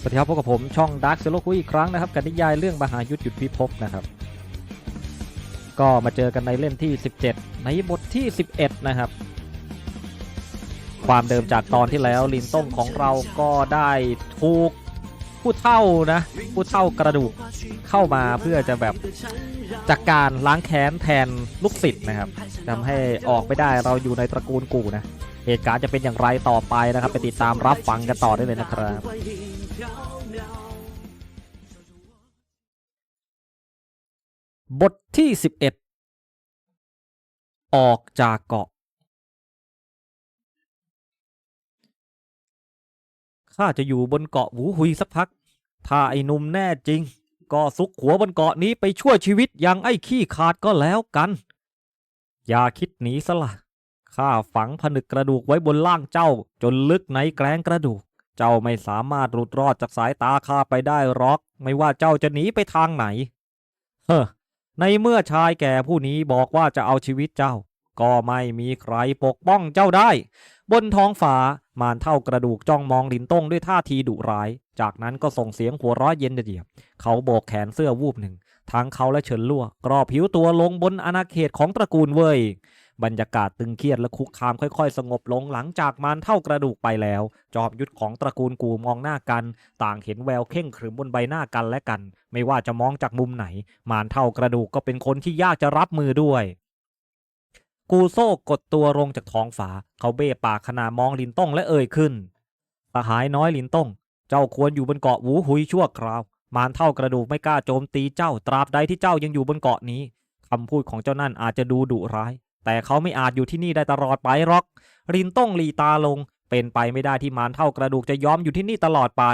สวัสดีครับพบกับผมช่องดาร์คเซโลคุยอีกครั้งนะครับกับนิยายเรื่องมหายุทธหยุดพิภพนะครับ ก็มาเจอกันในเล่มที่ 17 ในบทที่ 11 นะครับ ความเดิมจากตอนที่แล้วลินต้งของเราก็ได้ถูกผู้เท่านะผู้เท่ากระดูกเข้ามาเพื่อจะแบบจากการล้างแค้นแทนลูกศิษย์นะครับทำให้ออกไปได้เราอยู่ในตระกูลกูนะเหตุการณ์จะเป็นอย่างไรต่อไปนะครับ ไปติดตามรับฟังกันต่อได้เลยนะครับ บทที่ 11 ออกจากเกาะ ข้าจะอยู่บนเกาะหูหุยสักพัก ถ้าไอ้หนุ่มแน่จริง ก็ซุกหัวบนเกาะนี้ไปช่วยชีวิตย่างไอ้ขี้ขาดก็แล้วกัน อย่าคิดหนีซะละข้าฝังผนึกกระดูกไว้บนล่างเจ้า จนลึกในแกลงกระดูก เจ้าไม่สามารถหลุดรอดจากสายตาข้าไปได้หรอก ไม่ว่าเจ้าจะหนีไปทางไหน เฮ้อ ในเมื่อชายแก่ผู้นี้บอกว่าจะเอาชีวิตเจ้า ก็ไม่มีใครปกป้องเจ้าได้ บนท้องฟ้ามารเท่ากระดูกจ้องมองลินต้งด้วยท่าทีดุร้าย จากนั้นก็ส่งเสียงหัวร้อยเย็นเดียบ เขาโบกแขนเสื้อวูบหนึ่ง ทั้งเขาและเฉินลั่วกรอบผิวตัวลงบนอาณาเขตของตระกูลเว่ย บรรยากาศตึงเครียดและคุกคามค่อยๆ สงบลงหลังจากมารเท่ากระดูกไปแล้ว จอบยุทธของตระกูลกูมองหน้ากัน ต่างเห็นแววเข่งขรึมบนใบหน้ากันและกัน ไม่ว่าจะมองจากมุมไหน มารเท่ากระดูกก็เป็นคนที่ยากจะรับมือด้วยกูโซ่กดตัวลงจากท้องฝา เขาเบ้ปากขณะมองลินต้องและเอ่ยขึ้นสหายน้อยลินต้อง เจ้าควรอยู่บนเกาะหูหุยชั่วคราว มารเท่ากระดูกไม่กล้าโจมตีเจ้าตราบใดที่เจ้ายังอยู่บนเกาะนี้คำพูดของเจ้านั่นอาจจะดูดุร้าย แต่เขาไม่อาจอยู่ที่นี่ได้ตลอดไปหรอกลินต้องหลีตาลง เป็นไปไม่ได้ที่มารเท่ากระดูกจะยอมอยู่ที่นี่ตลอดไป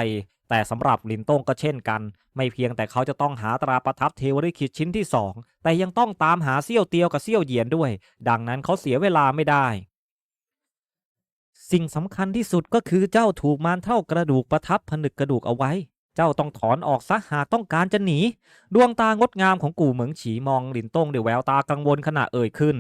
แต่สำหรับลินต้งก็เช่นกัน ไม่เพียงแต่เขาจะต้องหาตราประทับเทวริคิดชิ้นที่สองแต่ยังต้องตามหาเซี่ยวเตียวกับเซี่ยวเหยียนด้วย ดังนั้นเขาเสียเวลาไม่ได้สิ่งสำคัญที่สุดก็คือเจ้าถูกมารเท่ากระดูกประทับผนึกกระดูกเอาไว้ เจ้าต้องถอนออกซะหากต้องการจะหนี ดวงตางดงามของกู่เหมืองฉีมองลินต้งด้วยแววตากังวลขณะเอ่ยขึ้น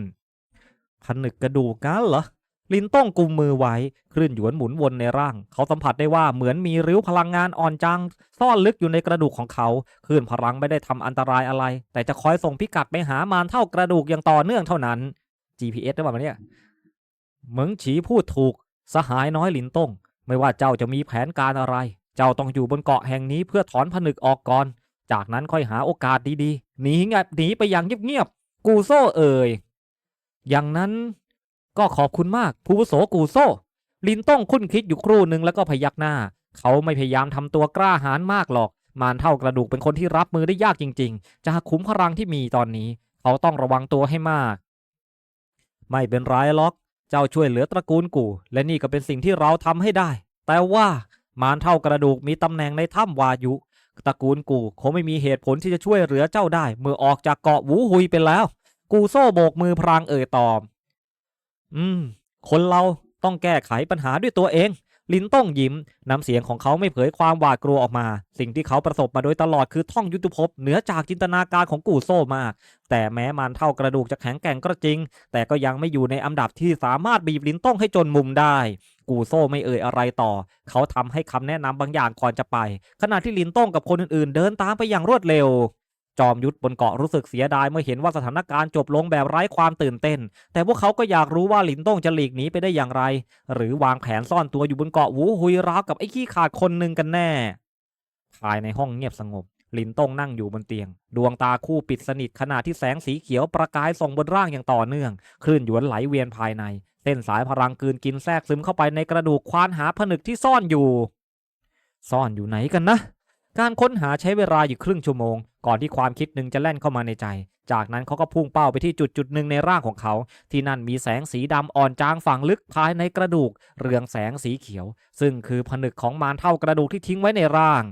ผนึกกระดูกงั้นเหรอลินต้องกุมมือไว้คลื่นหยวนหมุนวนในร่าง เขาสัมผัสได้ว่าเหมือนมีริ้วพลังงานอ่อนจังซ่อนลึกอยู่ในกระดูกของเขาคลื่นพลังไม่ได้ทำอันตรายอะไร แต่จะคอยส่งพิกัดไปหามารเท่ากระดูกอย่างต่อเนื่องเท่านั้น GPS ได้ป่ะเนี่ยเหมิงฉีพูดถูก สหายน้อยลินต้ง ไม่ว่าเจ้าจะมีแผนการอะไร เจ้าต้องอยู่บนเกาะแห่งนี้เพื่อถอนผนึกออกก่อน จากนั้นค่อยหาโอกาสดีๆหนีไงหนีไปอย่างเงียบๆกูโซ่เอ่ย อย่างนั้นก็ขอบคุณมากผู้วุโสกูโซลินต้องคุ้นคิดอยู่ครู่หนึ่งแล้วก็พยักหน้า เขาไม่พยายามทำตัวกล้าหาญมากหรอก มารเท่ากระดูกเป็นคนที่รับมือได้ยากจริง ๆ จากขุมพลังที่มีตอนนี้ เขาต้องระวังตัวให้มาก ไม่เป็นไรหรอก เจ้าช่วยเหลือตระกูลกู และนี่ก็เป็นสิ่งที่เราทำให้ได้ แต่ว่ามารเท่ากระดูกมีตำแหน่งในถ้ำวายุ ตระกูลกูคงไม่มีเหตุผลที่จะช่วยเหลือเจ้าได้ เมื่อออกจากเกาะหูหุยไปแล้ว กูโซ่โบกมือพรางเอ่ยตอบ อืม คนเราต้องแก้ไขปัญหาด้วยตัวเอง ลินต้องยิ้ม น้ำเสียงของเขาไม่เผยความหวาดกลัวออกมา สิ่งที่เขาประสบมาโดยตลอดคือท่องยุทธภพเหนือจากจินตนาการของกูโซ่มาก แต่แม้มันเท่ากระดูกจะแข็งแกร่งก็จริง แต่ก็ยังไม่อยู่ในอันดับที่สามารถบีบลินต้องให้จนมุมได้ กูโซ่ไม่เอ่ยอะไรต่อ เขาทำให้คำแนะนำบางอย่างก่อนจะไป ขณะที่ลินต้องกับคนอื่นๆ เดินตามไปอย่างรวดเร็ว จอมยุทธบนเกาะรู้สึกเสียดายเมื่อเห็นว่าสถานการณ์จบลงแบบไร้ความตื่นเต้น แต่พวกเขาก็อยากรู้ว่าหลินต้องจะหลีกหนีไปได้อย่างไร หรือวางแผนซ่อนตัวอยู่บนเกาะหูหุยราวกับไอ้ขี้ขาดคนหนึ่งกันแน่ ภายในห้องเงียบสงบลินต้องนั่งอยู่บนเตียง ดวงตาคู่ปิดสนิทขณะที่แสงสีเขียวประกายส่องบนร่างอย่างต่อเนื่อง คลื่นหยวนไหลเวียนภายใน เส้นสายพลังกลืนกินแทรกซึมเข้าไปในกระดูกควานหาผนึกที่ซ่อนอยู่ ซ่อนอยู่ไหนกันนะ การค้นหาใช้เวลาอยู่ครึ่งชั่วโมง ก่อนที่ความคิดหนึ่งจะแล่นเข้ามาในใจ จากนั้นเขาก็พุ่งเป้าไปที่จุดจุดหนึ่งในร่างของเขา ที่นั่นมีแสงสีดำอ่อนจางฝังลึกภายในกระดูก เรืองแสงสีเขียว ซึ่งคือผนึกของมารเท่ากระดูกที่ทิ้งไว้ในร่าง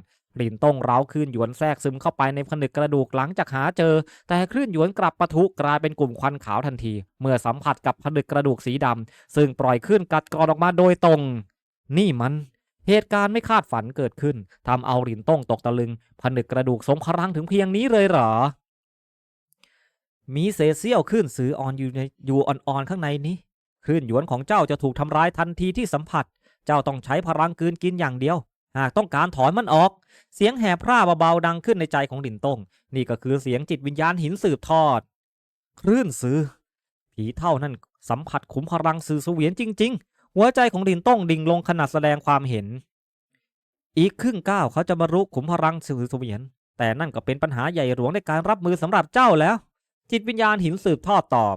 ลินต้งเร้าคลื่นหยวนแทรกซึมเข้าไปในผนึกกระดูกหลังจากหาเจอ แต่คลื่นหยวนกลับปะทุกลายเป็นกลุ่มควันขาวทันที เมื่อสัมผัสกับผนึกกระดูกสีดำซึ่งปล่อยคลื่นกัดกรอนออกมาโดยตรง นี่มัน เหตุการณ์ไม่คาดฝันเกิดขึ้นทำเอาหลินต้งตกตะลึง ผนึกกระดูกสมพลังถึงเพียงนี้เลยเหรอ มีเศษเสี้ยวคลื่นสืออ่อนอยู่ในอยู่อ่อนๆข้างในนี้คลื่นหยวนของเจ้าจะถูกทำร้ายทันทีที่สัมผัส เจ้าต้องใช้พลังกืนกินอย่างเดียว หากต้องการถอนมันออก เสียงแห่พร่าเบาๆดังขึ้นในใจของหลินต้ง นี่ก็คือเสียงจิตวิญญาณหินสืบทอด คลื่นซื้อผีเท่านั้นสัมผัสขุมพลังสื่อเสวียนจริง ๆ หัวใจของหลินต้งดิ่งลงขนาดแสดงความเห็น อีกครึ่งก้าวเขาจะบรรลุขุมพลังสื่อเสวียน แต่นั่นก็เป็นปัญหาใหญ่หลวงในการรับมือสำหรับเจ้าแล้ว จิตวิญญาณหินสืบทอดตอบ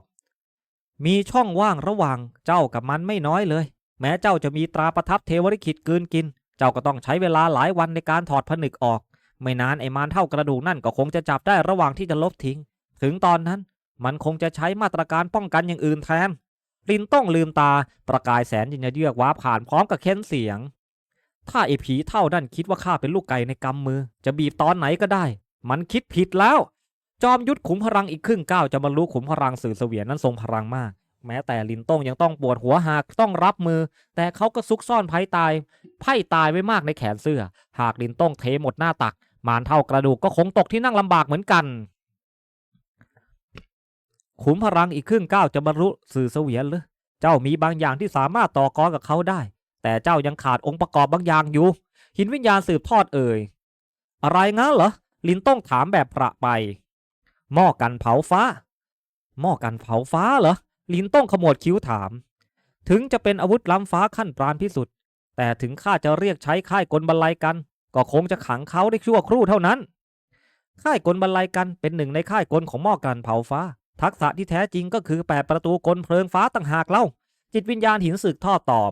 มีช่องว่างระหว่างเจ้ากับมันไม่น้อยเลย แม้เจ้าจะมีตราประทับเทวริขิตกืนกิน เจ้าก็ต้องใช้เวลาหลายวันในการถอดผนึกออก ไม่นานไอ้มารเท่ากระดูกนั่นก็คงจะจับได้ระหว่างที่จะลบทิ้ง ถึงตอนนั้นมันคงจะใช้มาตรการป้องกันอย่างอื่นแทน ลินต้องลืมตาประกายแสนยินยเยือกว้าผ่านพร้อมกับเค้นเสียง ถ้าไอ้ผีเท่านั่นคิดว่าข้าเป็นลูกไก่ในกำมือ จะบีบตอนไหนก็ได้ มันคิดผิดแล้ว จอมยุทธขุมพลังอีกครึ่งก้าวจะบรรลุขุมพลังสื่อเสวียนนั้นทรงพลังมาก แม้แต่ลินต้งยังต้องปวดหัวหากต้องรับมือ แต่เขาก็ซุกซ่อนไพ่ตาย ไพ่ตายไว้มากในแขนเสื้อ หากลินต้งเทหมดหน้าตัก มารเท่ากระดูกก็คงตกที่นั่งลำบากเหมือนกัน ขุมพลังอีกครึ่งก้าวจะบรรลุสื่อเสวียนหรือ เจ้ามีบางอย่างที่สามารถต่อกรกับเขาได้ แต่เจ้ายังขาดองค์ประกอบบางอย่างอยู่ หินวิญญาณสืบทอดเอ่ย อะไรงั้นเหรอ ลินต้องถามแบบประไป หม้อกันเผาฟ้า หม้อกันเผาฟ้าเหรอ ลินต้องขมวดคิ้วถาม ถึงจะเป็นอาวุธล้ำฟ้าขั้นปราณพิสุดแต่ถึงข้าจะเรียกใช้ค่ายกลบรรลัยกัน ก็คงจะขังเขาได้ชั่วครู่เท่านั้น ค่ายกลบรรลัยกันเป็นหนึ่งในค่ายกลของหม้อกันเผาฟ้า ทักษะที่แท้จริงก็คือแปดประตูกลเพลิงฟ้าต่างหากเล่า จิตวิญญาณหินสึกทอดตอบ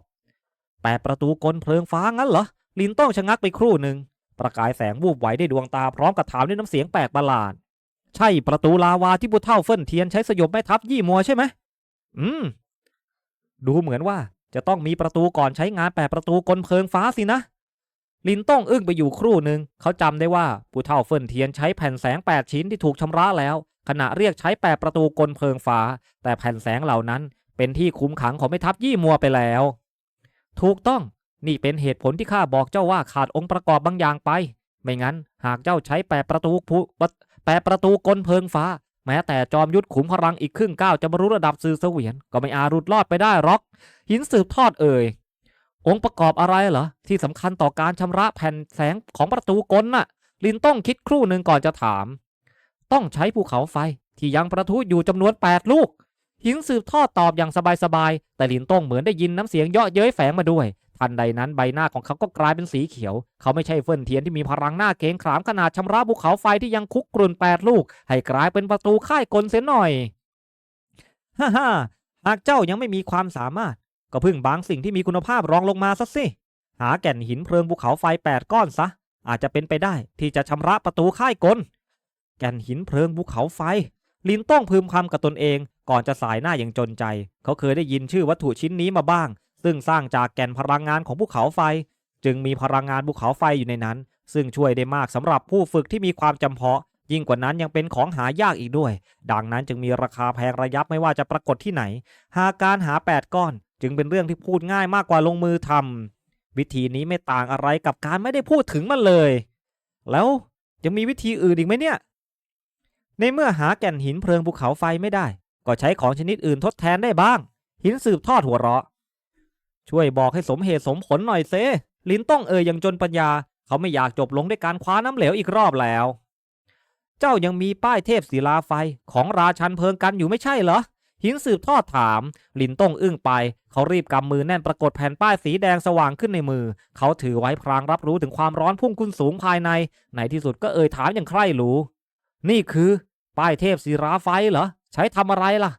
แปดประตูกลเพลิงฟ้างั้นเหรอลินต้องชะงักไปครู่หนึ่งประกายแสงวูบไหวได้ดวงตาพร้อมกับถามด้วยน้ำเสียงแปลกประหลาด ใช่ประตูลาวาที่ผู้เท่าเฟิ่นเทียนใช้สยบแม่ทัพยี่มัวใช่ไหมอืม ดูเหมือนว่าจะต้องมีประตูก่อนใช้งานแปดประตูกลเพลิงฟ้าสินะลินต้องอึ้งไปอยู่ครู่หนึ่งเขาจำได้ว่าผู้เท่าเฟิ่นเทียนใช้แผ่นแสงแปดชิ้นที่ถูกชำระแล้ว ขณะเรียกใช้แปดประตูกลเพลิงฟ้า แต่แผ่นแสงเหล่านั้นเป็นที่คุมขังของแม่ทัพยี่มัวไปแล้ว ถูกต้องนี่เป็นเหตุผลที่ข้าบอกเจ้าว่าขาดองค์ประกอบบางอย่างไป ไม่งั้น หากเจ้าใช้แปดประตูผู้แปดประตูกลเพลิงฟ้า แม้แต่จอมยุทธขุมพลังอีกครึ่งก้าวจะบรรลุระดับสื่อเสวียน ก็ไม่อาจรุดรอดไปได้หรอก หินสืบทอดเอ่ยองค์ประกอบอะไรเหรอ ที่สำคัญต่อการชำระแผ่นแสงของประตูกลน่ะ ลินต้องคิดครู่หนึ่งก่อนจะถาม ต้องใช้ภูเขาไฟที่ยังประทุอยู่จำนวน 8 ลูกหินสืบทอดตอบอย่างสบายๆ แต่หลินต้องเหมือนได้ยินน้ำเสียงเยาะเย้ยแฝงมาด้วยทันใดนั้นใบหน้าของเขาก็กลายเป็นสีเขียว เขาไม่ใช่เฟินเทียนที่มีพลังหน้าเกงขามขนาดชำระภูเขาไฟที่ยังคุกกรุ่นแปดลูก ให้กลายเป็นประตูค่ายกลเสียหน่อย ฮ่าฮ่าหากเจ้ายังไม่มีความสามารถ ก็พึ่งบางสิ่งที่มีคุณภาพรองลงมาซะสิ หาแก่นหินเพลิงภูเขาไฟแปดก้อนซะ อาจจะเป็นไปได้ที่จะชำระประตูค่ายกล ก่นหินเพลิงภูเขาไฟ ลินต้องพึมพำกับตนเอง ก่อนจะสายหน้าอย่างจนใจ เขาเคยได้ยินชื่อวัตถุชิ้นนี้มาบ้าง ซึ่งสร้างจากแก่นพลังงานของภูเขาไฟ จึงมีพลังงานภูเขาไฟอยู่ในนั้น ซึ่งช่วยได้มากสำหรับผู้ฝึกที่มีความจำเพาะ ยิ่งกว่านั้นยังเป็นของหายากอีกด้วย ดังนั้นจึงมีราคาแพงระยับไม่ว่าจะปรากฏที่ไหน หากการหา 8 ก้อน จึงเป็นเรื่องที่พูดง่ายมากกว่าลงมือทำวิธีนี้ไม่ต่างอะไรกับการไม่ได้พูดถึงมันเลย แล้วยังมีวิธีอื่นอีกไหมเนี่ย ในเมื่อหาแก่นหินเพลิงภูเขาไฟไม่ได้ ก็ใช้ของชนิดอื่นทดแทนได้บ้าง หินสืบทอดหัวเราะ ช่วยบอกให้สมเหตุสมผลหน่อยเซลินต้องเอ่ยอย่างจนปัญญา เขาไม่อยากจบลงด้วยการคว้าน้ำเหลวอีกรอบแล้ว เจ้ายังมีป้ายเทพศิลาไฟของราชันเพลิงกันอยู่ไม่ใช่เหรอหินสืบทอดถาม ลินต้องอึ้งไป เขารีบกำมือแน่นปรากฏแผ่นป้ายสีแดงสว่างขึ้นในมือ เขาถือไว้พรางรับรู้ถึงความร้อนพุ่งขึ้นสูงภายใน ในที่สุดก็เอ่ยถามอย่างใคร่รู้ นี่คือ ป้ายเทพศิลาไฟเหรอ ใช้ทำอะไรล่ะ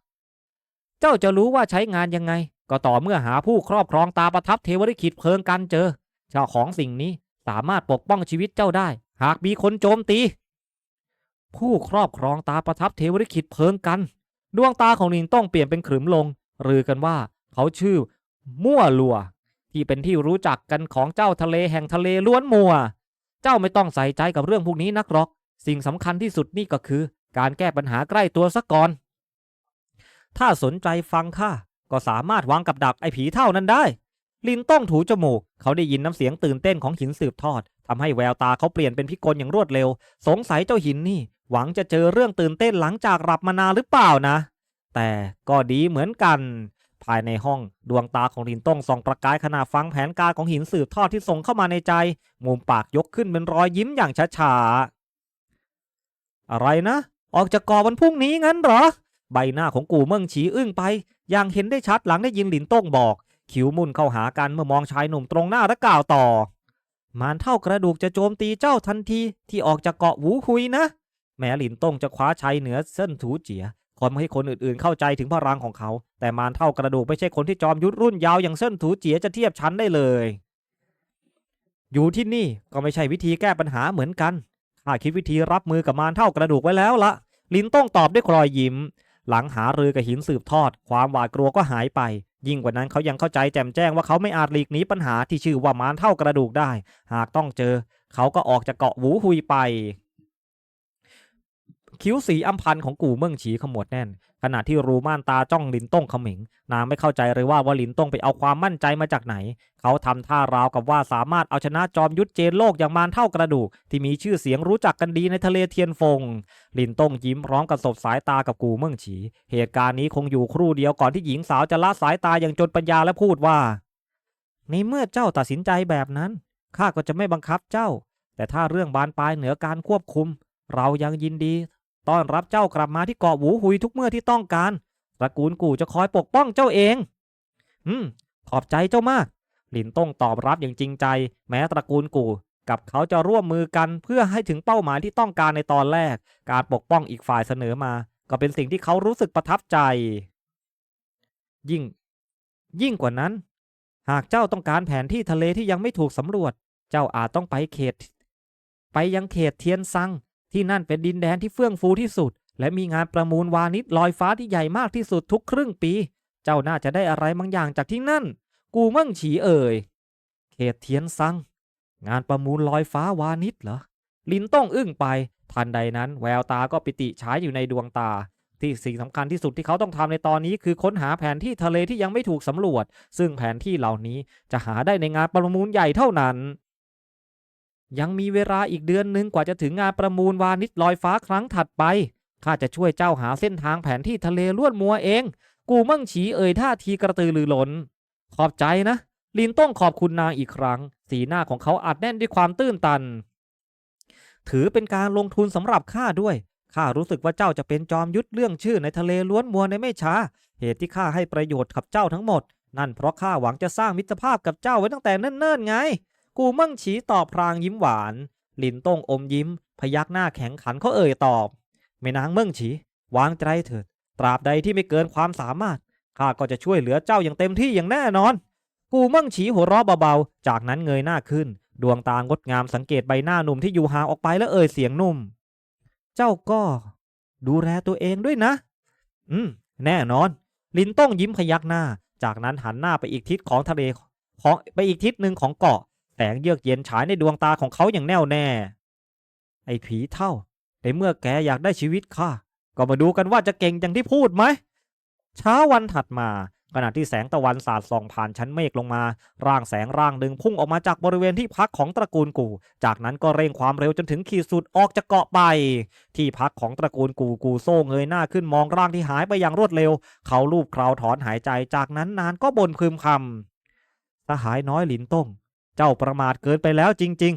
เจ้าจะรู้ว่าใช้งานยังไง ก็ต่อเมื่อหาผู้ครอบครองตาประทับเทวริขิตเพลิงกันเจอ เจ้าของสิ่งนี้สามารถปกป้องชีวิตเจ้าได้ หากมีคนโจมตี ผู้ครอบครองตาประทับเทวริขิตเพลิงกัน ดวงตาของลินต้องเปลี่ยนเป็นขรึมลงรือกันว่าเขาชื่อ มั่วลัว ที่เป็นที่รู้จักกันของเจ้าทะเลแห่งทะเลล้วนมัว เจ้าไม่ต้องใส่ใจกับเรื่องพวกนี้นักหรอก สิ่งสำคัญที่สุดนี่ก็คือ การแก้ปัญหาใกล้ตัวซะก่อน ถ้าสนใจฟังข้าก็สามารถวางกับดักไอ้ผีเท่านั้นได้ ลินต้องถูจมูก เขาได้ยินน้ำเสียงตื่นเต้นของหินสืบทอดทำให้แววตาเขาเปลี่ยนเป็นพิกลอย่างรวดเร็ว สงสัยเจ้าหินนี่ หวังจะเจอเรื่องตื่นเต้นหลังจากหลับมานานหรือเปล่านะ แต่ก็ดีเหมือนกันภายในห้องดวงตาของลินต้งส่องประกายขณะฟังแผนการของหินสืบทอดที่ส่งเข้ามาในใจ มุมปากยกขึ้นเป็นรอยยิ้มอย่างช้าๆ อะไรนะ ออกจากก่อวันพรุ่งนี้งั้นเหรอ ใบหน้าของกูเมิ่งฉีอึ้งไป อย่างเห็นได้ชัดหลังได้ยินหลินต้งบอก คิ้วมุ่นเข้าหากันเมื่อมองชายหนุ่มตรงหน้าและกล่าวต่อ มารเท่ากระดูกจะโจมตีเจ้าทันทีที่ออกจากเกาะหูคุยนะ แม้หลินต้งจะคว้าชัยเหนือเส้นถูเจียคอให้คนอื่นๆ เข้าใจถึงพลังของเขา แต่มารเท่ากระดูกไม่ใช่คนที่จอมยุทธรุ่นยาวอย่างเส้นถูเจียจะเทียบชั้นได้เลย อยู่ที่นี่ก็ไม่ใช่วิธีแก้ปัญหาเหมือนกัน ข้าคิดวิธีรับมือกับมารเท่ากระดูกไว้แล้วละ ลินต้องตอบด้วยรอยยิ้ม หลังหารือกับหินสืบทอด ความหวาดกลัวก็หายไป ยิ่งกว่านั้นเขายังเข้าใจแจ่มแจ้งว่าเขาไม่อาจหลีกหนีปัญหาที่ชื่อว่ามารเท่ากระดูกได้ หากต้องเจอ เขาก็ออกจากเกาะหูหุยไป คิ้วสีอัมพันของกู่เมืองฉีขมวดแน่น ขณะที่รูม่านตาจ้องลินต้งเขมิง นางไม่เข้าใจเลยว่าว่าลินต้งไปเอาความมั่นใจมาจากไหน เขาทำท่าราวกับว่าสามารถเอาชนะจอมยุทธเจนโลกอย่างมารเท่ากระดูก ที่มีชื่อเสียงรู้จักกันดีในทะเลเทียนฟง ลินต้งยิ้มพร้อมกับสบสายตากับกูเมืองฉี เหตุการณ์นี้คงอยู่ครู่เดียวก่อนที่หญิงสาวจะละสายตาอย่างจนปัญญาและพูดว่า ในเมื่อเจ้าตัดสินใจแบบนั้นข้าก็จะไม่บังคับเจ้า แต่ถ้าเรื่องบานปลายเหนือการควบคุม เรายังยินดี ต้อนรับเจ้ากลับมาที่เกาะหูหุยทุกเมื่อที่ต้องการ ตระกูลกูจะคอยปกป้องเจ้าเอง อืม ขอบใจเจ้ามาก หลินต้งตอบรับอย่างจริงใจ แม้ตระกูลกูกับเขาจะร่วมมือกันเพื่อให้ถึงเป้าหมายที่ต้องการในตอนแรก การปกป้องอีกฝ่ายเสนอมา ก็เป็นสิ่งที่เขารู้สึกประทับใจ ยิ่ง ยิ่งกว่านั้น หากเจ้าต้องการแผนที่ทะเลที่ยังไม่ถูกสำรวจ เจ้าอาจต้องไปเขต ไปยังเขตเทียนซัง ที่นั่นเป็นดินแดนที่เฟื่องฟูที่สุด และมีงานประมูลวานิชลอยฟ้าที่ใหญ่มากที่สุดทุกครึ่งปี เจ้าน่าจะได้อะไรบางอย่างจากที่นั่น กูมั่งฉีเอ่ย เขตเทียนซัง งานประมูลลอยฟ้าวานิชเหรอ ลินต้องอึ้งไป ทันใดนั้น แววตาก็ปิติฉายอยู่ในดวงตา ที่สิ่งสำคัญที่สุดที่เขาต้องทำในตอนนี้คือค้นหาแผนที่ทะเลที่ยังไม่ถูกสำรวจ ซึ่งแผนที่เหล่านี้จะหาได้ในงานประมูลใหญ่เท่านั้น ยังมีเวลาอีกเดือนหนึ่งกว่าจะถึงงานประมูลวานิชลอยฟ้าครั้งถัดไป ข้าจะช่วยเจ้าหาเส้นทางแผนที่ทะเลล้วนมัวเอง กูมั่งฉีเอ่ยท่าทีกระตือรือร้น ขอบใจนะ ลินต้องขอบคุณนางอีกครั้ง สีหน้าของเขาอัดแน่นด้วยความตื้นตัน ถือเป็นการลงทุนสำหรับข้าด้วย ข้ารู้สึกว่าเจ้าจะเป็นจอมยุทธเรื่องชื่อในทะเลล้วนมัวในไม่ช้า เหตุที่ข้าให้ประโยชน์กับเจ้าทั้งหมด นั่นเพราะข้าหวังจะสร้างมิตรภาพกับเจ้าไว้ตั้งแต่เนิ่นๆไง กูมั่งฉีตอบพรางยิ้มหวาน ลินต้งอมยิ้ม พยักหน้าแข็งขันเขาเอ่ยตอบแม่นางเมิ่งฉี วางใจเถิด ตราบใดที่ไม่เกินความสามารถข้าก็จะช่วยเหลือเจ้าอย่างเต็มที่อย่างแน่นอน กูมั่งฉีหัวเราะเบาๆ จากนั้นเงยหน้าขึ้น ดวงตางดงามสังเกตใบหน้าหนุ่มที่อยู่ห่างออกไปแล้วเอ่ยเสียงนุ่ม เจ้าก็ ดูแลตัวเองด้วยนะ อืม แน่นอน ลินต้องยิ้มพยักหน้า จากนั้นหันหน้าไปอีกทิศของทะเลของไปอีกทิศหนึ่งของเกาะ แสงเยือกเย็นฉายในดวงตาของเขาอย่างแน่วแน่ ไอ้ผีเท่าในเมื่อแกอยากได้ชีวิตข้าก็มาดูกันว่าจะเก่งอย่างที่พูดไหมเช้าวันถัดมาขณะที่แสงตะวันสาดส่องผ่านชั้นเมฆลงมา ร่างแสงร่างหนึ่งพุ่งออกมาจากบริเวณที่พักของตระกูลกู จากนั้นก็เร่งความเร็วจนถึงขีดสุดออกจากเกาะไป ที่พักของตระกูลกูกูโซ่เงยหน้าขึ้นมองร่างที่หายไปอย่างรวดเร็ว เขาลูบคราวถอนหายใจจากนั้นนานก็บ่นพึมคำสหายน้อยหลินต้ง เจ้าประมาทเกินไปแล้วจริง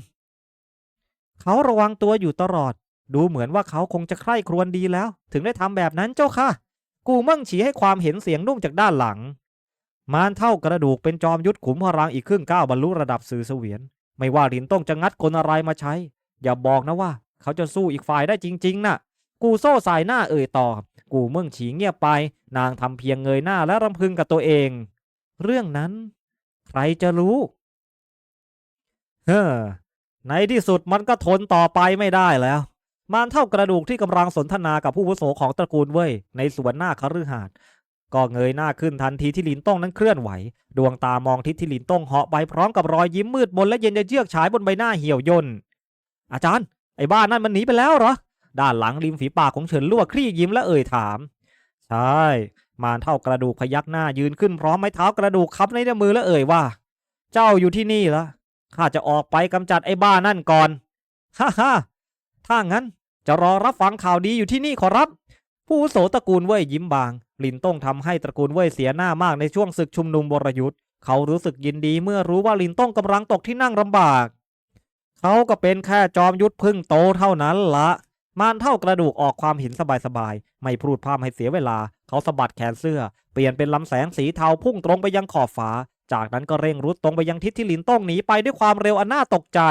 ๆ เขาระวังตัวอยู่ตลอด ดูเหมือนว่าเขาคงจะใคร่ครวญดีแล้ว ถึงได้ทำแบบนั้นเจ้าค่ะ กูมั่งฉีให้ความเห็นเสียงนุ่มจากด้านหลัง มารเท่ากระดูกเป็นจอมยุทธขุมพลังอีกครึ่งก้าวบรรลุระดับสื่อเสวียน ไม่ว่าหลินต้องจะงัดกลอะไรมาใช้ อย่าบอกนะว่า เขาจะสู้อีกฝ่ายได้จริง ๆน่ะ กูโซ่สายหน้าเอ่ยตอบกูเมืองฉีเงียบไป นางทำเพียงเงยหน้าและรำพึงกับตัวเอง เรื่องนั้น ใครจะรู้ เฮ้อในที่สุดมันก็ทนต่อไปไม่ได้แล้วมารเท่ากระดูกที่กำลังสนทนากับผู้วุโสของตระกูลเว่ยในสวนหน้าคฤหาสน์ก็เงยหน้าขึ้นทันทีที่ลินต้องนั้นเคลื่อนไหว ดวงตามองทิศที่ลินต้องเหาะไปพร้อมกับรอยยิ้มมืดมนและเย็นเยือกฉายบนใบหน้าเหี่ยวย่นอาจารย์ ไอ้บ้านนั่นมันหนีไปแล้วเหรอ ด้านหลังริมฝีปากของเฉินลั่วคลี่ยิ้มและเอ่ยถาม ใช่ มารเท่ากระดูกพยักหน้ายืนขึ้นพร้อมไม้เท้ากระดูกคับในมือและเอ่ยว่า เจ้าอยู่ที่นี่ละ ข้าจะออกไปกำจัดไอ้บ้านั่นก่อน ฮ่าฮ่าถ้างั้นจะรอรับฟังข่าวดีอยู่ที่นี่ขอรับ ผู้โสตระกูลเว่ยยิ้มบาง ลินต้งทำให้ตระกูลเว่ยเสียหน้ามากในช่วงศึกชุมนุมวรยุทธ์เขารู้สึกยินดีเมื่อรู้ว่าลินต้งกำลังตกที่นั่งลำบาก เขาก็เป็นแค่จอมยุทธพึ่งโตเท่านั้นละมานเท่ากระดูกออกความห็นสบายๆ ไม่พูดพร่ำให้เสียเวลา เขาสะบัดแขนเสื้อ เปลี่ยนเป็นลำแสงสีเทาพุ่งตรงไปยังขอบฟ้า จากนั้นก็เร่งรุดตรงไปยังทิศที่ลินต้องหนีไปด้วยความเร็วอันน่าตกใจ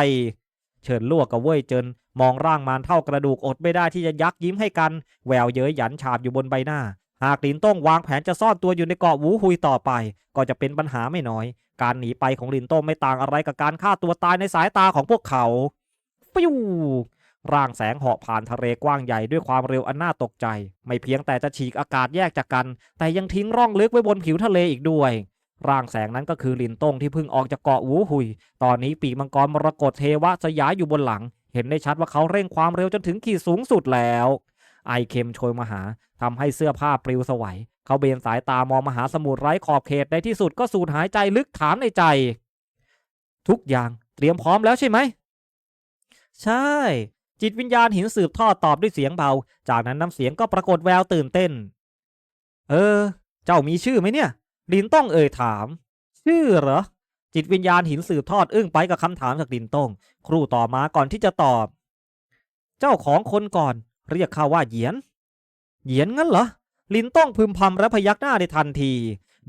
เฉินลั่วกับเว่ยเจินมองร่างมารเท่ากระดูกอดไม่ได้ที่จะยักยิ้มให้กัน แววเย้ยหยันฉาบอยู่บนใบหน้า หากลินต้องวางแผนจะซ่อนตัวอยู่ในเกาะหูหุยต่อไป ก็จะเป็นปัญหาไม่น้อย การหนีไปของลินต้งไม่ต่างอะไรกับการฆ่าตัวตายในสายตาของพวกเขาฟิวร่างแสงเหาะผ่านทะเลกว้างใหญ่ด้วยความเร็วอันน่าตกใจ ไม่เพียงแต่จะฉีกอากาศแยกจากกัน แต่ยังทิ้งร่องลึกไว้บนผิวทะเลอีกด้วย ร่างแสงนั้นก็คือลินต้งที่เพิ่งออกจากเกาะหูหุย ตอนนี้ปีกมังกรมรกตเทวะสยายอยู่บนหลัง เห็นได้ชัดว่าเขาเร่งความเร็วจนถึงขีดสูงสุดแล้ว ไอเค็มโชยมาหาทำให้เสื้อผ้าปลิวสวัย เขาเบนสายตามองมหาสมุทรไร้ขอบเขตในที่สุดก็สูดหายใจลึกถามในใจ ทุกอย่างเตรียมพร้อมแล้วใช่ไหม ใช่ จิตวิญญาณหินสืบทอดตอบด้วยเสียงเบา จากนั้นน้ำเสียงก็ปรากฏแววตื่นเต้น เออ เจ้ามีชื่อไหมเนี่ย ลินต้องเอ่ยถาม ชื่อเหรอ จิตวิญญาณหินสืบทอดอึ้งไปกับคำถามจากลินต้งครู่ต่อมาก่อนที่จะตอบ เจ้าของคนก่อน เรียกข้าว่าเหยียน เหยียนงั้นเหรอ ลินต้องพึมพำและพยักหน้าในทันที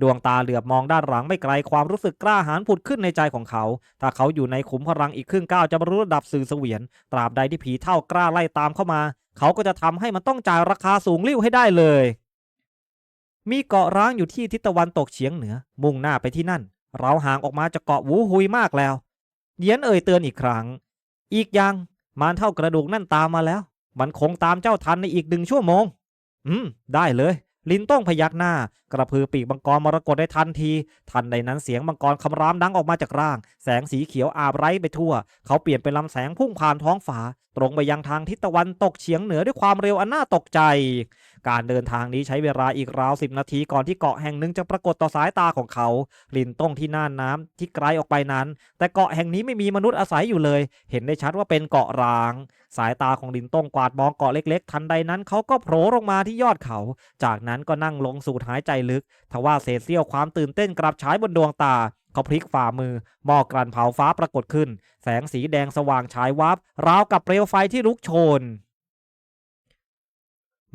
ดวงตาเหลือบมองด้านหลังไม่ไกลความรู้สึกกล้าหาญผุดขึ้นในใจของเขา ถ้าเขาอยู่ในขุมพลังอีกครึ่งก้าวจะบรรลุระดับสื่อเสวียน ตราบใดที่ผีเท่ากล้าไล่ตามเข้ามา เขาก็จะทำให้มันต้องจ่ายราคาสูงริ่วให้ได้เลย มีเกาะร้างอยู่ที่ทิศตะวันตกเฉียงเหนือ มุ่งหน้าไปที่นั่น เราห่างออกมาจากเกาะวูหุยมากแล้วเยียนเอ่ยเตือนอีกครั้ง อีกอย่างมารเท่ากระดูกนั่นตามมาแล้ว มันคงตามเจ้าทันในอีกหนึ่งชั่วโมง อืม ได้เลย ลินต้องพยักหน้า กระพือปีกมังกรมรกตได้ทันที ทันใดนั้นเสียงมังกรคำรามดังออกมาจากร่าง แสงสีเขียวอาบไร้ไปทั่ว เขาเปลี่ยนเป็นลำแสงพุ่งผ่านท้องฟ้า ตรงไปยังทางทิศตะวันตกเฉียงเหนือด้วยความเร็วอันน่าตกใจการเดินทางนี้ใช้เวลาอีกราวสิบนาทีก่อนที่เกาะแห่งหนึ่งจะปรากฏต่อสายตาของเขาลินต้งที่น่านน้ำที่ไกลออกไปนั้น แต่เกาะแห่งนี้ไม่มีมนุษย์อาศัยอยู่เลย เห็นได้ชัดว่าเป็นเกาะร้าง สายตาของลินต้งกวาดมองเกาะเล็ก ๆ ทันใดนั้นเขาก็โผล่ลงมาที่ยอดเขา จากนั้นก็นั่งลงสูดหายใจลึกทว่าเศษเสี้ยวความตื่นเต้นกลับฉายบนดวงตาเขาพลิกฝ่ามือหม้อกลั่นเผาฟ้าปรากฏขึ้น แสงสีแดงสว่างฉายวับราวกับเปลวไฟที่ลุกโชน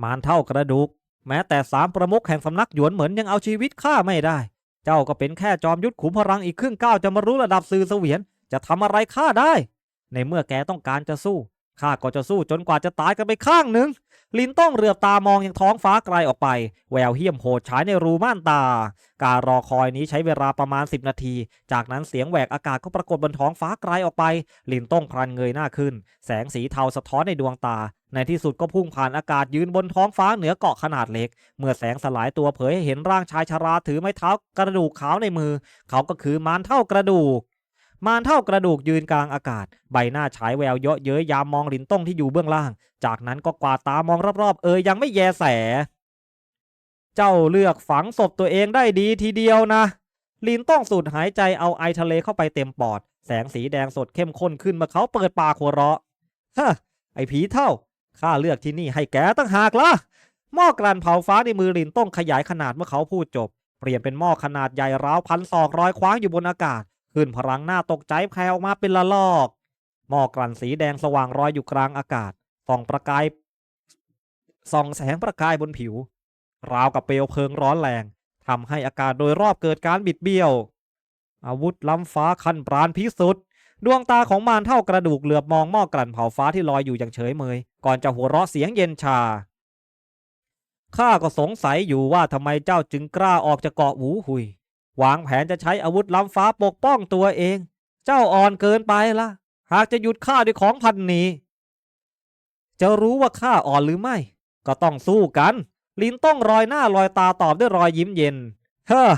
มารเท่ากระดูก แม้แต่สามประมุขแห่งสำนักหยวนเหมือนยังเอาชีวิตข้าไม่ได้ เจ้าก็เป็นแค่จอมยุทธขุมพลังอีกครึ่งก้าวจะมารู้ระดับสื่อเสวียนจะทำอะไรข้าได้ ในเมื่อแกต้องการจะสู้ข้าก็จะสู้จนกว่าจะตายกันไปข้างหนึ่ง ลินต้องเรือบตามองยังท้องฟ้าไกลออกไป แววเหี้ยมโหดฉายในรูม่านตา การรอคอยนี้ใช้เวลาประมาณ 10 นาที จากนั้นเสียงแหวกอากาศก็ปรากฏบนท้องฟ้าไกลออกไป ลินต้องพลันเงยหน้าขึ้น แสงสีเทาสะท้อนในดวงตา ในที่สุดก็พุ่งผ่านอากาศยืนบนท้องฟ้าเหนือเกาะขนาดเล็ก เมื่อแสงสลายตัวเผยให้เห็นร่างชายชราถือไม้เท้ากระดูกขาวในมือ เขาก็คือมารเท่ากระดูก มารเท่ากระดูกยืนกลางอากาศ ใบหน้าฉายแววเยาะเย้ยยามมองลินต้งที่อยู่เบื้องล่าง จากนั้นก็กวาดตามองรอบๆ เอ่ยยังไม่แยแส เจ้าเลือกฝังศพตัวเองได้ดีทีเดียวนะลินต้องสูดหายใจเอาไอทะเลเข้าไปเต็มปอด แสงสีแดงสดเข้มข้นขึ้นเมื่อเขาเปิดปากหัวเราะฮะไอผีเท่าข้าเลือกที่นี่ให้แกตั้งหากละหม้อกลั่นเผาฟ้าในมือลินต้องขยายขนาดเมื่อเขาพูดจบ เปลี่ยนเป็นหม้อขนาดใหญ่ราวพันศอกรอยคว้างอยู่บนอากาศ ขึ้นพลังหน้าตกใจแผ่ออกมาเป็นละลอก หม้อกลั่นสีแดงสว่างรอยอยู่กลางอากาศส่องประกายส่องแสงประกายบนผิว ราวกับเปลวเพลิงร้อนแรงทำให้อากาศโดยรอบเกิดการบิดเบี้ยว อาวุธล้ำฟ้าขั้นปราณพิสุดดวงตาของมารเท่ากระดูกเหลือบมองหม้อกลั่นเผาฟ้าที่ลอยอยู่อย่างเฉยเมย ก่อนจะหัวเราะเสียงเย็นชาข้าก็สงสัยอยู่ว่าทำไมเจ้าจึงกล้าออกจากเกาะหูหุย วางแผนจะใช้อาวุธล้ำฟ้าปกป้องตัวเอง เจ้าอ่อนเกินไปละหากจะหยุดข้าด้วยของพันนี้ จะรู้ว่าข้าอ่อนหรือไม่ ก็ต้องสู้กัน ลินต้องรอยหน้ารอยตาตอบด้วยรอยยิ้มเย็น เฮ้อ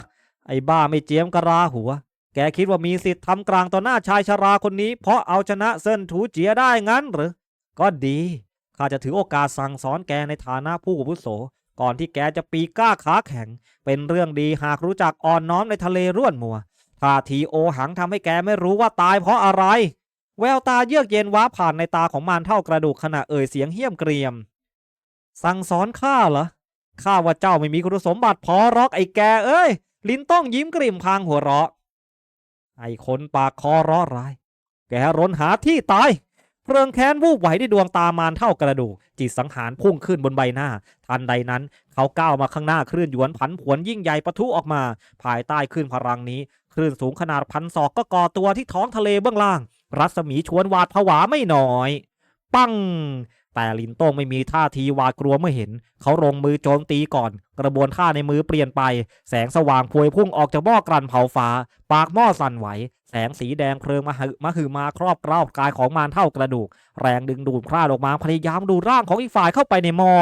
ไอ้บ้าไม่เจียมกระลาหัว แกคิดว่ามีสิทธิ์ทำกลางต่อหน้าชายชราคนนี้ เพราะเอาชนะเซินถูเจียได้งั้นหรือ ก็ดีข้าจะถือโอกาสสั่งสอนแกในฐานะผู้อาวุโส ก่อนที่แกจะปีก้าขาแข็ง เป็นเรื่องดีหากรู้จักอ่อนน้อมในทะเลร่วนมัวท่าทีโอหังทำให้แกไม่รู้ว่าตายเพราะอะไร แววตาเยือกเย็นว้าผ่านในตาของมารเท่ากระดูกขณะเอ่ยเสียงเหี้ยมเกรียม สั่งสอนข้าเหรอข้าว่าเจ้าไม่มีคุณสมบัติพอรอกไอ้แกเอ้ย ลิ้นต้องยิ้มกริ่มพางหัวเราะ ไอ้คนปากคอร้อร้าย แกรนหาที่ตาย เพลิงแค้นวูบไหวในดวงตามานเท่ากระดูก จิตสังหารพุ่งขึ้นบนใบหน้า ทันใดนั้น เขาก้าวมาข้างหน้าคลื่นหยวนผันผวนยิ่งใหญ่ปะทุออกมา ภายใต้คลื่นพลังนี้คลื่นสูงขนาดพันศอกก็ก่อตัวที่ท้องทะเลเบื้องล่าง รัศมีชวนหวาดผวาไม่น้อย ปังแต่ลินโต้งไม่มีท่าทีหวาดกลัวเมื่อเห็น เขาลงมือโจมตีก่อน กระบวนท่าในมือเปลี่ยนไป แสงสว่างพวยพุ่งออกจากหม้อกลั่นเผาฟ้า ปากหม้อสั่นไหว สงสีแดงเพลิงมาหึมาหือมาครอบกล้ากายของมารเท่ากระดูก แรงดึงดูดพลาดออกมาพยายามดูร่างของอีกฝ่ายเข้าไปในหม้อ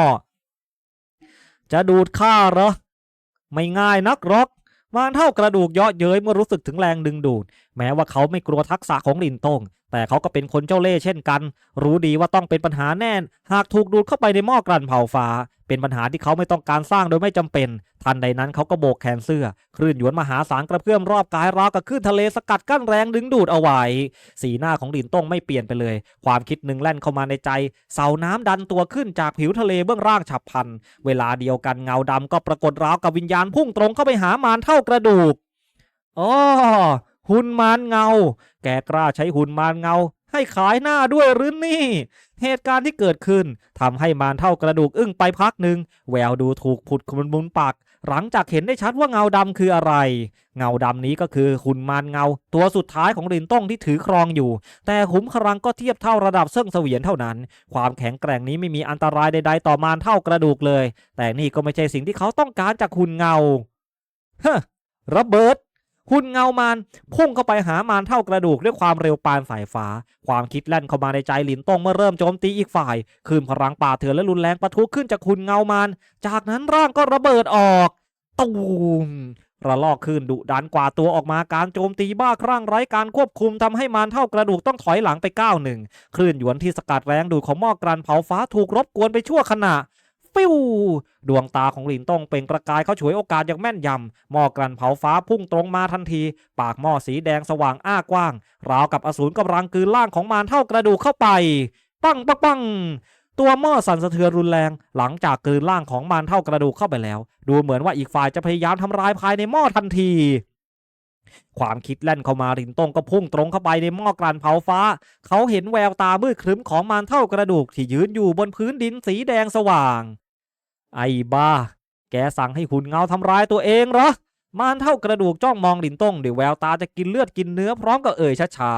จะดูดข้าเหรอไม่ง่ายนักหรอกมารเท่ากระดูกเยาะเย้ยเมื่อรู้สึกถึงแรงดึงดูด แม้ว่าเขาไม่กลัวทักษะของลินตงแต่เขาก็เป็นคนเจ้าเล่ห์เช่นกัน รู้ดีว่าต้องเป็นปัญหาแน่น หากถูกดูดเข้าไปในหม้อกลั่นเผาฟ้า เป็นปัญหาที่เขาไม่ต้องการสร้างโดยไม่จำเป็น ทันใดนั้นเขาก็โบกแขนเสื้อ คลื่นหยวนมหาศาลกระเพื่อมรอบกายราวกับคลื่นทะเลสกัดกั้นแรงดึงดูดเอาไว้ สีหน้าของลินต้งไม่เปลี่ยนไปเลย ความคิดหนึ่งแล่นเข้ามาในใจ เสาน้ำดันตัวขึ้นจากผิวทะเลเบื้องล่างฉับพลัน เวลาเดียวกันเงาดำก็ปรากฏราวกับวิญญาณพุ่งตรงเข้าไปหามารเท่ากระดูกอ๋อหุ่นมารเงา แกกล้าใช้หุ่นมารเงา ให้ขายหน้าด้วยหรือนี่ เหตุการณ์ที่เกิดขึ้นทำให้มารเท่ากระดูกอึ้งไปพักหนึ่งแววดูถูกผุดคุนมุนปากหลังจากเห็นได้ชัดว่าเงาดำคืออะไร เงาดำนี้ก็คือหุ่นมารเงา ตัวสุดท้ายของลินต้องที่ถือครองอยู่ แต่ขุมพลังก็เทียบเท่าระดับเซิ่งเสวียนเท่านั้น ความแข็งแกร่งนี้ไม่มีอันตรายใดๆต่อมารเท่ากระดูกเลย แต่นี่ก็ไม่ใช่สิ่งที่เขาต้องการจากหุ่นเงาเฮ้ระเบิด หุ่นเงามารพุ่งเข้าไปหามารเท่ากระดูกด้วยความเร็วปานสายฟ้า ความคิดแล่นเข้ามาในใจหลินต้งเมื่อเริ่มโจมตีอีกฝ่ายคืนพลังป่าเถื่อนและรุนแรงปะทุขึ้นจากหุ่นเงามารจากนั้นร่างก็ระเบิดออกตูมระลอกคลื่นดุดันกว่าตัวออกมาการโจมตีบ้าคลั่งไร้การควบคุมทำให้มารเท่ากระดูกต้องถอยหลังไปก้าวหนึ่งคลื่นหยวนที่สกัดแรงดูดของหม้อกรันเผาฟ้าถูกรบกวนไปชั่วขณะ ฟิวดวงตาของหลินต้องเปล่งประกายเขาฉวยโอกาสอย่างแม่นยำหม้อกลั่นเผาฟ้าพุ่งตรงมาทันที ปากหม้อสีแดงสว่างอ้ากว้าง ราวกับอสูรกำลังกืนร่างของมารเท่ากระดูกเข้าไป ปังปังปังตัวหม้อสั่นสะเทือนรุนแรง หลังจากกลืนร่างของมารเท่ากระดูกเข้าไปแล้ว ดูเหมือนว่าอีกฝ่ายจะพยายามทำลายภายในหม้อทันทีความคิดแล่นเข้ามารินต้งก็พุ่งตรงเข้าไปในหม้อกลั่นเผาฟ้า เขาเห็นแววตามืดครึ้มของมารเท่ากระดูกที่ยืนอยู่บนพื้นดินสีแดงสว่าง ไอ้บ้า แกสั่งให้หุ่นเงาทำร้ายตัวเองเหรอมารเท่ากระดูกจ้องมองลินต้งด้วยวแววตาจะกินเลือดกินเนื้อพร้อมกับเอ่ยช้า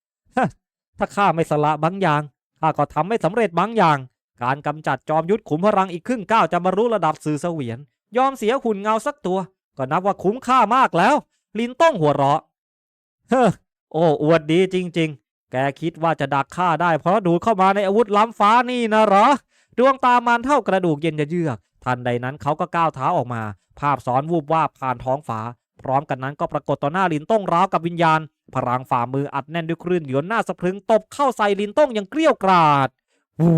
ๆถ้าข้าไม่สละบางอย่างข้าก็ทำไม่สำเร็จบางอย่าง การกำจัดจอมยุทธขุมพลังอีกครึ่งก้าวจะมารู้ระดับสื่อเสวียน ยอมเสียหุ่นเงาสักตัว ก็นับว่าคุ้มค่ามากแล้ว ลินต้องหัวเราะ เฮ้อโอ้อวดดีจริง ๆ แกคิดว่าจะดักข้าได้เพราะดูเข้ามาในอาวุธล้ำฟ้านี่นะหรอ ดวงตามันเท่ากระดูกเย็นจะเยือก ทันใดนั้นเขาก็ก้าวเท้าออกมา ภาพซ้อนวูบวาบผ่านท้องฟ้า พร้อมกันนั้นก็ปรากฏต่อหน้าลินต้งร้าวกับวิญญาณ พลังฝ่ามืออัดแน่นด้วยคลื่นหยวนหน้าสะพรึงตบเข้าใส่ลินต้งอย่างเกลี้ยกราดวู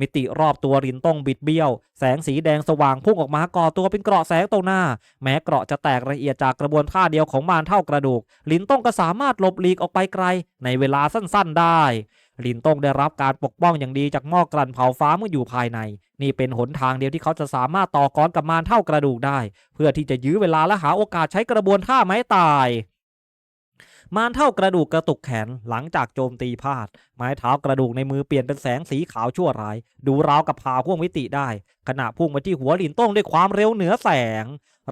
มิติรอบตัวลินต้งบิดเบี้ยว แสงสีแดงสว่างพุ่งออกมาก่อตัวเป็นเกราะแสงตรงหน้า แม้เกราะจะแตกละเอียดจากกระบวนท่าเดียวของมารเท่ากระดูก ลินต้งก็สามารถหลบหลีกออกไปไกล ในเวลาสั้นๆได้ ลินต้งได้รับการปกป้องอย่างดีจากหม้อกลั่นเผาฟ้าเมื่ออยู่ภายใน นี่เป็นหนทางเดียวที่เขาจะสามารถต่อกรกับมารเท่ากระดูกได้ เพื่อที่จะยื้อเวลาและหาโอกาสใช้กระบวนท่าไม้ตายมารเท่ากระดูกกระตุกแขนหลังจากโจมตีพลาด ไม้เท้ากระดูกในมือเปลี่ยนเป็นแสงสีขาวชั่วร้าย ดูราวกับพาพ่วงมิติได้ ขณะพุ่งมาที่หัวหลินต้งด้วยความเร็วเหนือแสง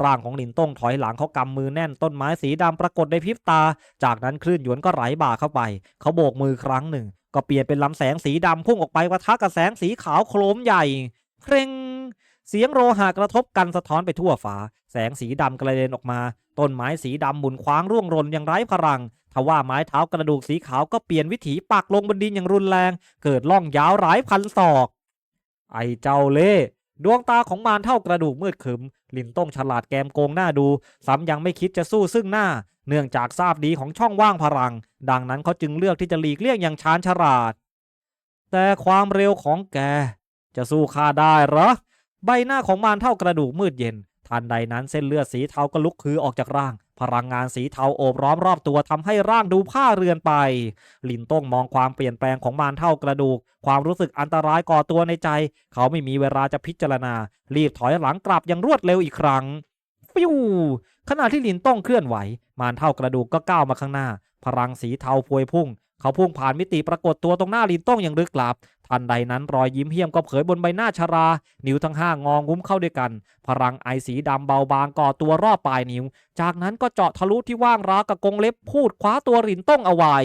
ร่างของหลินต้งถอยหลังเขากำมือแน่นต้นไม้สีดำปรากฏในพริบตา จากนั้นคลื่นหยวนก็ไหลบ่าเข้าไป เขาโบกมือครั้งหนึ่ง ก็เปลี่ยนเป็นลำแสงสีดำพุ่งออกไปปะทะกับแสงสีขาวโครมใหญ่เคร่งเสียงโลหะกระทบกันสะท้อนไปทั่วฟ้า แสงสีดำกระเด็นออกมา ต้นไม้สีดำหมุนคว้างร่วงหรนอย่างไร้พลังทว่าไม้เท้ากระดูกสีขาวก็เปลี่ยนวิถีปักลงบนดินอย่างรุนแรง เกิดล่องยาวหลายพันศอก ไอเจ้าเล่ ดวงตาของมารเท่ากระดูกมืดขึม ลินต้องฉลาดแกมโกงหน้าดู ซ้ำยังไม่คิดจะสู้ซึ่งหน้า เนื่องจากทราบดีของช่องว่างพลัง ดังนั้นเขาจึงเลือกที่จะหลีกเลี่ยงอย่างชาญฉลาด แต่ความเร็วของแก จะสู้ข้าได้หรอ ใบหน้าของมารเท่ากระดูกมืดเย็น ทันใดนั้นเส้นเลือดสีเทาก็ลุกคือออกจากร่าง พลังงานสีเทาโอบร้อมรอบตัวทำให้ร่างดูผ้าเรือนไป ลินต้งมองความเปลี่ยนแปลงของมารเท่ากระดูก ความรู้สึกอันตรายก่อตัวในใจ เขาไม่มีเวลาจะพิจารณา รีบถอยหลังกลับอย่างรวดเร็วอีกครั้ง ฟิวขณะที่ลินต้องเคลื่อนไหว มารเท่ากระดูกก็ก้าวมาข้างหน้า พลังสีเทาพวยพุ่ง เขาพุ่งผ่านมิติปรากฏตัวตรงหน้าลินต้องอย่างลึกลับ ทันใดนั้นรอยยิ้มเหี้ยมก็เผยบนใบหน้าชรา นิ้วทั้งห้างองุ้มเข้าด้วยกัน พลังไอสีดำเบาบางก่อตัวรอบปลายนิ้ว จากนั้นก็เจาะทะลุที่ว่างร้าวกับกงเล็บพูดคว้าตัวลินต้องเอาไว้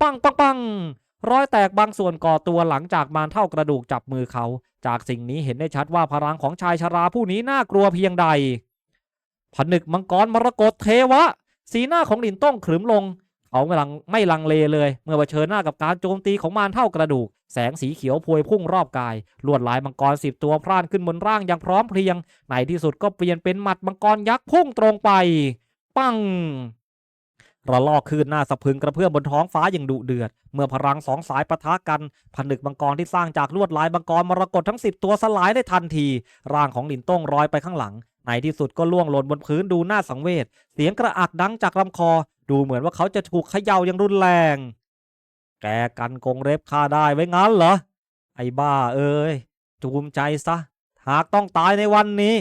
ปังปังปังรอยแตกบางส่วนก่อตัวหลังจากมารเท่ากระดูกจับมือเขา จากสิ่งนี้เห็นได้ชัดว่าพลังของชายชราผู้นี้น่ากลัวเพียงใด ผนึกมังกรมรกตเทวะ สีหน้าของลินต้องขรึมลง เขาไม่ลังไม่ลังเลเลย เมื่อเผชิญหน้ากับการโจมตีของมารเท่ากระดูก แสงสีเขียวพวยพุ่งรอบกาย ลวดลายมังกรสิบตัวพร่านขึ้นบนร่างอย่างพร้อมเพรียง ในที่สุดก็เปลี่ยนเป็นหมัดมังกรยักษ์พุ่งตรงไป ปังระลอกคลื่นหน้าสะพึงกระเพื่อมบนท้องฟ้าอย่างดุเดือด เมื่อพลังสองสายปะทะกัน ผนึกมังกรที่สร้างจากลวดลายมังกรมรกตทั้งสิบตัวสลายได้ทันที ร่างของหลินต้งรอยไปข้างหลัง ในที่สุดก็ล่วงหล่นบนพื้นดูน่าสังเวช เสียงกระอักดังจากลำคอ ดูเหมือนว่าเขาจะถูกเขย่าอย่างรุนแรง แกกันกงเล็บข้าได้ไว้งั้นเหรอ ไอ้บ้าเอ้ยจูมใจซะ หากต้องตายในวันนี้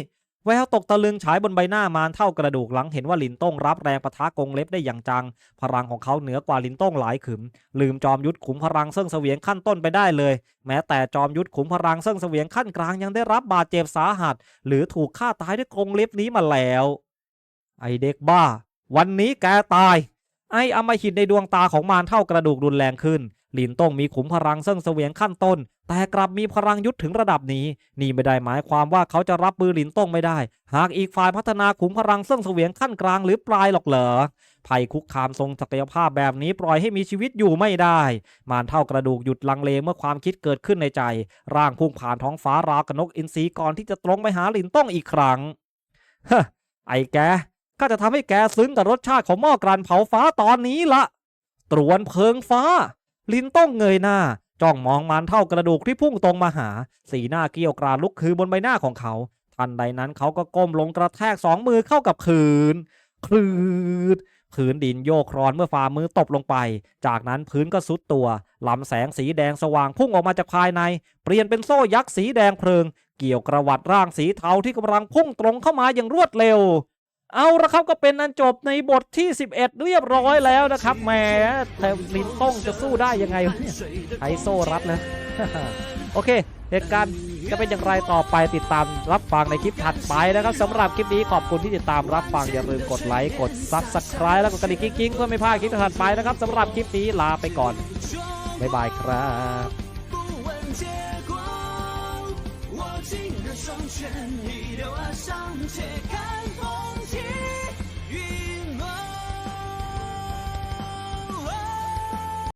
แววตกตะลึงฉายบนใบหน้ามารเท่ากระดูกหลังเห็นว่าลินต้งรับแรงปะทะกงเล็บได้อย่างจัง พลังของเขาเหนือกว่าลินต้งหลายขึม ลืมจอมยุทธขุมพลังเซิ่งเสวียงขั้นต้นไปได้เลย แม้แต่จอมยุทธขุมพลังเซิ่งเสวียงขั้นกลางยังได้รับบาดเจ็บสาหัส หรือถูกฆ่าตายด้วยกงเล็บนี้มาแล้ว ไอเด็กบ้า วันนี้แกตาย ไอ้อมหิตในดวงตาของมารเท่ากระดูกรุนแรงขึ้น หลินต้งมีขุมพลังเซิ่งเสวียงขั้นต้น แต่กลับมีพลังยุทธถึงระดับนี้ นี่ไม่ได้หมายความว่าเขาจะรับมือหลินต้งไม่ได้ หากอีกฝ่ายพัฒนาขุมพลังเซิ่งเสวียงขั้นกลางหรือปลายหรอกเหรอภัยคุกคามทรงศักยภาพแบบนี้ปล่อยให้มีชีวิตอยู่ไม่ได้ มารเท่ากระดูกหยุดลังเลเมื่อความคิดเกิดขึ้นในใจ ร่างพุ่งผ่านท้องฟ้าราวกนกอินทรีก่อนที่จะตรงไปหาหลินต้งอีกครั้งเฮ้ไอ้แก ก็จะทำให้แกซึ้งกับรสชาติของหม้อกรันเผาฟ้าตอนนี้ละตรวนเพลิงฟ้า ลินต้องเงยหน้า จ้องมองมันเท่ากระดูกที่พุ่งตรงมาหา สีหน้าเกี้ยวกราดลุกคือบนใบหน้าของเขา ทันใดนั้นเขาก็ก้มลงกระแทกสองมือเข้ากับคืนคลืดพื้นดินโยกครอนเมื่อฝ่ามือตบลงไป จากนั้นพื้นก็สุดตัวลำแสงสีแดงสว่างพุ่งออกมาจากภายใน เปลี่ยนเป็นโซ่ยักษ์สีแดงเพลิง เกี่ยวกระวัดร่างสีเทาที่กำลังพุ่งตรงเข้ามาอย่างรวดเร็ว เอาละครับก็เป็นอันจบในบทที่ 11 เรียบร้อยแล้วนะครับแหมแต่ลินต้องจะสู้ได้ยังไงวะเนี่ยไอโซ่รัดนะ โอเค เหตุการณ์จะเป็นอย่างไรต่อไปติดตามรับฟังในคลิปถัดไปนะครับสำหรับคลิปนี้ขอบคุณที่ติดตามรับฟังอย่าลืมกดไลค์กด Subscribe แล้วก็กระดิ่งกิ๊งๆเพื่อไม่พลาดคลิปถัดไปนะครับสำหรับคลิปนี้ลาไปก่อน บ๊ายบายครับ 不问结果，握紧的双拳，一流而上，解开